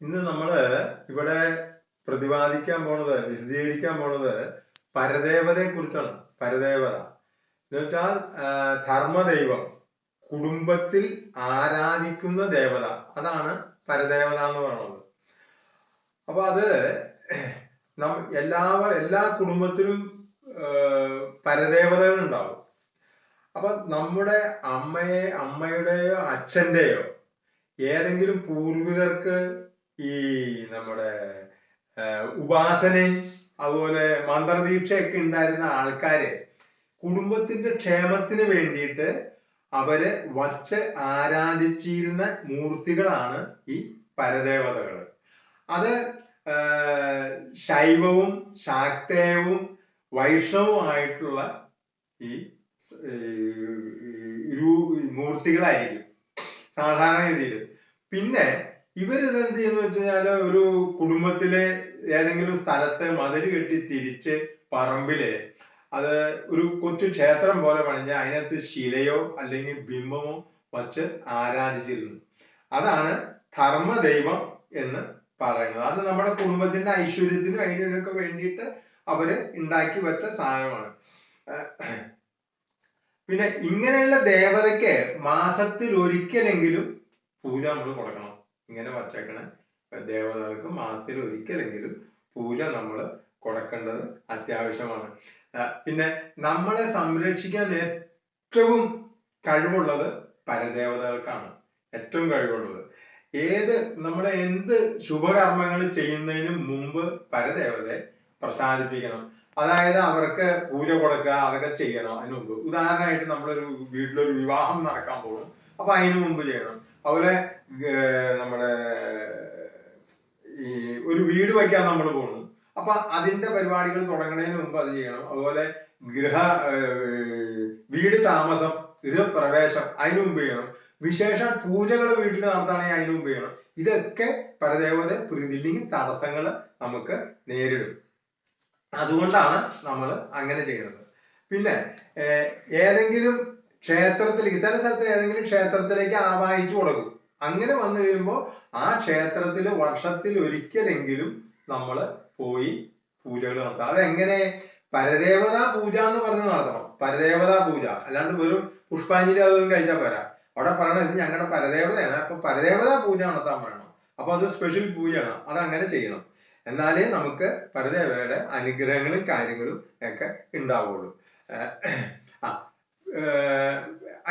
ഇന്ന് നമ്മൾ ഇവിടെ പ്രതിപാദിക്കാൻ പോണത് വിശദീകരിക്കാൻ പോണത് പരദേവതയെ കുറിച്ചാണ്. പരദേവത. എന്ന് വെച്ചാൽ ധർമ്മദൈവം കുടുംബത്തിൽ ആരാധിക്കുന്ന ദേവത. അതാണ് പരദേവത എന്ന് പറയുന്നത്. അപ്പൊ അത് നം എല്ലാവർ എല്ലാ കുടുംബത്തിലും പരദേവതകൾ ഉണ്ടാവും. അപ്പൊ നമ്മുടെ അമ്മയെ അമ്മയുടെയോ അച്ഛന്റെയോ ഏതെങ്കിലും പൂർവികർക്ക് ഈ നമ്മുടെ ഉപാസനയും അതുപോലെ മന്ത്രദീക്ഷയൊക്കെ ഉണ്ടായിരുന്ന ആൾക്കാര് കുടുംബത്തിന്റെ ക്ഷേമത്തിന് വേണ്ടിയിട്ട് അവർ വച്ച് ആരാധിച്ചിരുന്ന മൂർത്തികളാണ് ഈ പരദേവതകൾ അത് ശൈവവും ശാക്തേയവും വൈഷ്ണവുമായിട്ടുള്ള ഈ മൂർത്തികളായിരിക്കും സാധാരണ രീതിയിൽ പിന്നെ ഇവരിത് എന്ത് ചെയ്യുന്ന വെച്ച് കഴിഞ്ഞാൽ ഒരു കുടുംബത്തിലെ ഏതെങ്കിലും സ്ഥലത്ത് മതിൽ കെട്ടി തിരിച്ച് പറമ്പിൽ അത് ഒരു കൊച്ചു ക്ഷേത്രം പോലെ പണിഞ്ഞ് അതിനകത്ത് ശിലയോ അല്ലെങ്കിൽ ബിംബമോ വച്ച് ആരാധിച്ചിരുന്നു. അതാണ് ധർമ്മദൈവം എന്ന് പറയുന്നത്. അത് നമ്മുടെ കുടുംബത്തിന്റെ ഐശ്വര്യത്തിനും അതിനൊക്കെ വേണ്ടിയിട്ട് അവർ ഉണ്ടാക്കി വെച്ച സാധനമാണ്. പിന്നെ ഇങ്ങനെയുള്ള ദേവതയ്ക്ക് മാസത്തിൽ ഒരിക്കലെങ്കിലും പൂജ നമ്മൾ കൊടുക്കണം. ഇങ്ങനെ വച്ചേക്കണ. ദേവതകൾക്ക് മാസത്തിൽ ഒരിക്കലെങ്കിലും പൂജ നമ്മൾ കൊടുക്കേണ്ടത് അത്യാവശ്യമാണ്. പിന്നെ നമ്മളെ സംരക്ഷിക്കാൻ ഏറ്റവും കഴിവുള്ളത് പരദേവതകൾക്കാണ്. ഏറ്റവും കഴിവുള്ളത്. ഏത് നമ്മളെ എന്ത് ശുഭകർമ്മങ്ങൾ ചെയ്യുന്നതിന് മുമ്പ് പരദേവതയെ പ്രസാദിപ്പിക്കണം. അതായത് അവർക്ക് പൂജ കൊടുക്കുക അതൊക്കെ ചെയ്യണം അതിനു മുമ്പ്. ഉദാഹരണമായിട്ട് നമ്മളൊരു വീട്ടിലൊരു വിവാഹം നടക്കാൻ പോകും അപ്പൊ അതിനു മുമ്പ് ചെയ്യണം. അതുപോലെ നമ്മുടെ ഈ ഒരു വീട് വയ്ക്കാൻ നമ്മൾ പോകണം അപ്പൊ അതിന്റെ പരിപാടികൾ തുടങ്ങുന്നതിന് മുമ്പ് അത് ചെയ്യണം. അതുപോലെ ഗൃഹ വീട് താമസം ഗൃഹപ്രവേശം അതിനു മുമ്പ് ചെയ്യണം. വിശേഷ പൂജകൾ വീട്ടിൽ നടത്തുകയാണെങ്കിൽ അതിനു മുമ്പ് ചെയ്യണം. ഇതൊക്കെ പരദേവത പ്രീതില്ലെങ്കിൽ തടസ്സങ്ങൾ നമുക്ക് നേരിടും. അതുകൊണ്ടാണ് നമ്മൾ അങ്ങനെ ചെയ്യുന്നത് പിന്നെ ഏതെങ്കിലും ക്ഷേത്രത്തിലേക്ക് ചില സ്ഥലത്ത് ഏതെങ്കിലും ക്ഷേത്രത്തിലേക്ക് ആവാഹിച്ചു കൊടുക്കും. അങ്ങനെ വന്നു കഴിയുമ്പോൾ ആ ക്ഷേത്രത്തിൽ വർഷത്തിൽ ഒരിക്കലെങ്കിലും നമ്മൾ പോയി പൂജകൾ നടത്തണം. അതെങ്ങനെ? പരദേവതാ പൂജ എന്ന് പറഞ്ഞ് നടത്തണം. പരദേവതാ പൂജ. അല്ലാണ്ട് വെറും പുഷ്പാഞ്ജലി അതൊന്നും കഴിച്ചാൽ പോരാ. അവിടെ പറയണത് ഞങ്ങളുടെ പരദേവതയാണ്. അപ്പൊ പരദേവതാ പൂജ നടത്താൻ പറയണം. അപ്പൊ അത് സ്പെഷ്യൽ പൂജയാണ്. അത് അങ്ങനെ ചെയ്യണം. എന്നാലേ നമുക്ക് പരദേവയുടെ അനുഗ്രഹങ്ങളും കാര്യങ്ങളും ഒക്കെ ഉണ്ടാവുള്ളൂ.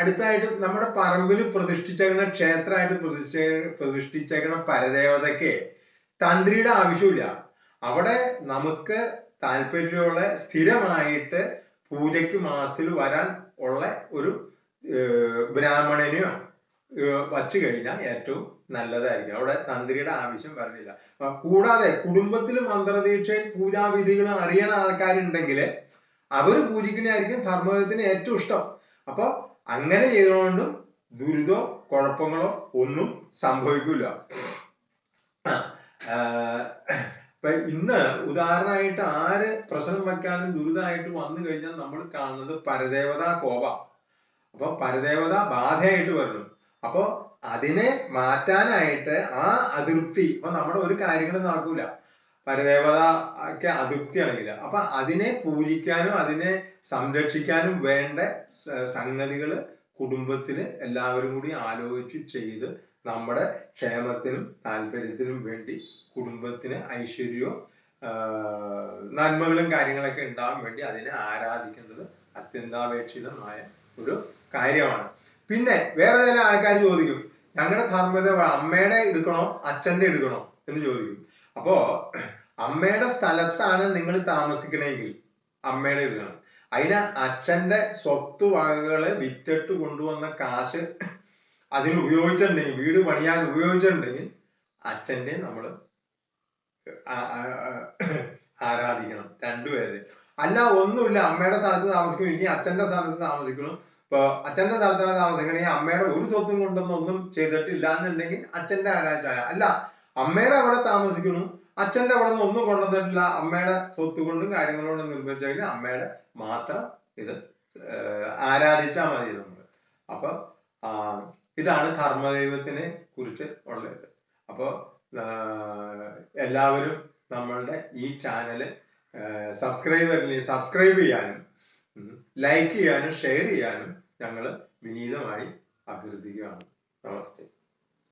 അടുത്തായിട്ട് നമ്മുടെ പറമ്പിൽ പ്രതിഷ്ഠിച്ചേക്കുന്ന ക്ഷേത്രമായിട്ട് പ്രതിഷ്ഠ പ്രതിഷ്ഠിച്ചേക്കുന്ന പരദേവതയ്ക്ക് തന്ത്രിയുടെ ആവശ്യമില്ല അവിടെ നമുക്ക് താല്പര്യമുള്ള സ്ഥിരമായിട്ട് പൂജയ്ക്ക് മാസത്തിൽ വരാൻ ഉള്ള ഒരു ബ്രാഹ്മണനെയോ വച്ചു കഴിഞ്ഞാൽ ഏറ്റവും നല്ലതായിരിക്കും. അവിടെ തന്ത്രിയുടെ ആവശ്യം വരുന്നില്ല. കൂടാതെ കുടുംബത്തിൽ മന്ത്രദീക്ഷയിൽ പൂജാവിധികൾ അറിയണ ആൾക്കാരുണ്ടെങ്കിൽ അവർ പൂജിക്കുന്നതായിരിക്കും ധർമ്മത്തിന് ഏറ്റവും ഇഷ്ടം. അപ്പൊ അങ്ങനെ ചെയ്തുകൊണ്ടും ദുരിതോ കുഴപ്പങ്ങളോ ഒന്നും സംഭവിക്കില്ല ഇപ്പൊ ഇന്ന് ഉദാഹരണമായിട്ട് ആര് പ്രശ്നം വെക്കാനും ദുരിതമായിട്ട് വന്നു കഴിഞ്ഞാൽ നമ്മൾ കാണുന്നത് പരദേവതാ കോപ. അപ്പൊ പരദേവത ബാധയായിട്ട് വരണം അപ്പോ അതിനെ മാറ്റാനായിട്ട് ആ അതൃപ്തി ഇപ്പൊ നമ്മുടെ ഒരു കാര്യങ്ങളും നടക്കൂല. പരദേവത ഒക്കെ അതൃപ്തിയാണെങ്കിൽ അപ്പൊ അതിനെ പൂജിക്കാനും അതിനെ സംരക്ഷിക്കാനും വേണ്ട സംഗതികൾ കുടുംബത്തിൽ എല്ലാവരും കൂടി ആലോചിച്ച് ചെയ്ത് നമ്മുടെ ക്ഷേമത്തിനും താല്പര്യത്തിനും വേണ്ടി കുടുംബത്തിന് ഐശ്വര്യവും നന്മകളും കാര്യങ്ങളൊക്കെ ഉണ്ടാവാൻ വേണ്ടി അതിനെ ആരാധിക്കേണ്ടത് അത്യന്താപേക്ഷിതമായ ഒരു കാര്യമാണ്. പിന്നെ വേറെ ചില ആൾക്കാർ ചോദിക്കും ഞങ്ങളുടെ ധർമ്മത അമ്മയുടെ എടുക്കണോ അച്ഛന്റെ എടുക്കണോ? എന്ന് ചോദിക്കും. അപ്പോ അമ്മയുടെ സ്ഥലത്താണ് നിങ്ങൾ താമസിക്കണമെങ്കിൽ അമ്മയുടെ വീടാണ് അതിന് അച്ഛന്റെ സ്വത്ത് വകകൾ വിറ്റിട്ട് കൊണ്ടുവന്ന കാശ് അതിന് ഉപയോഗിച്ചിട്ടുണ്ടെങ്കിൽ വീട് പണിയാൻ ഉപയോഗിച്ചിട്ടുണ്ടെങ്കിൽ അച്ഛന്റെ നമ്മൾ ആരാധിക്കണം രണ്ടുപേരെ. അല്ല ഒന്നുമില്ല. അമ്മയുടെ സ്ഥലത്ത് താമസിക്കണം ഇനി അച്ഛന്റെ സ്ഥലത്ത് താമസിക്കണം ഇപ്പൊ അച്ഛന്റെ സ്ഥലത്താണ് താമസിക്കണമെങ്കിൽ അമ്മയുടെ ഒരു സ്വത്തും കൊണ്ടൊന്നും ഒന്നും ചെയ്തിട്ടില്ല എന്നുണ്ടെങ്കിൽ അച്ഛന്റെ ആരാധന അല്ല. അമ്മയുടെ അവിടെ താമസിക്കുന്നു. അച്ഛന്റെ അവിടെ നിന്ന് ഒന്നും കൊണ്ടുവന്നിട്ടില്ല. അമ്മയുടെ സ്വത്ത് കൊണ്ടും കൊണ്ടും നിർബന്ധിച്ചെങ്കിൽ അമ്മയുടെ മാത്രം ഇത് ആരാധിച്ചാൽ മതി നമ്മൾ അപ്പൊ ഇതാണ് ധർമ്മദൈവത്തിനെ കുറിച്ച് ഉള്ളത്. അപ്പോൾ എല്ലാവരും നമ്മളുടെ ഈ ചാനൽ സബ്സ്ക്രൈബ് സബ്സ്ക്രൈബ് ചെയ്യാനും ലൈക്ക് ചെയ്യാനും ഷെയർ ചെയ്യാനും ഞങ്ങൾ വിനീതമായി അഭ്യർത്ഥിക്കുകയാണ്. നമസ്തേ.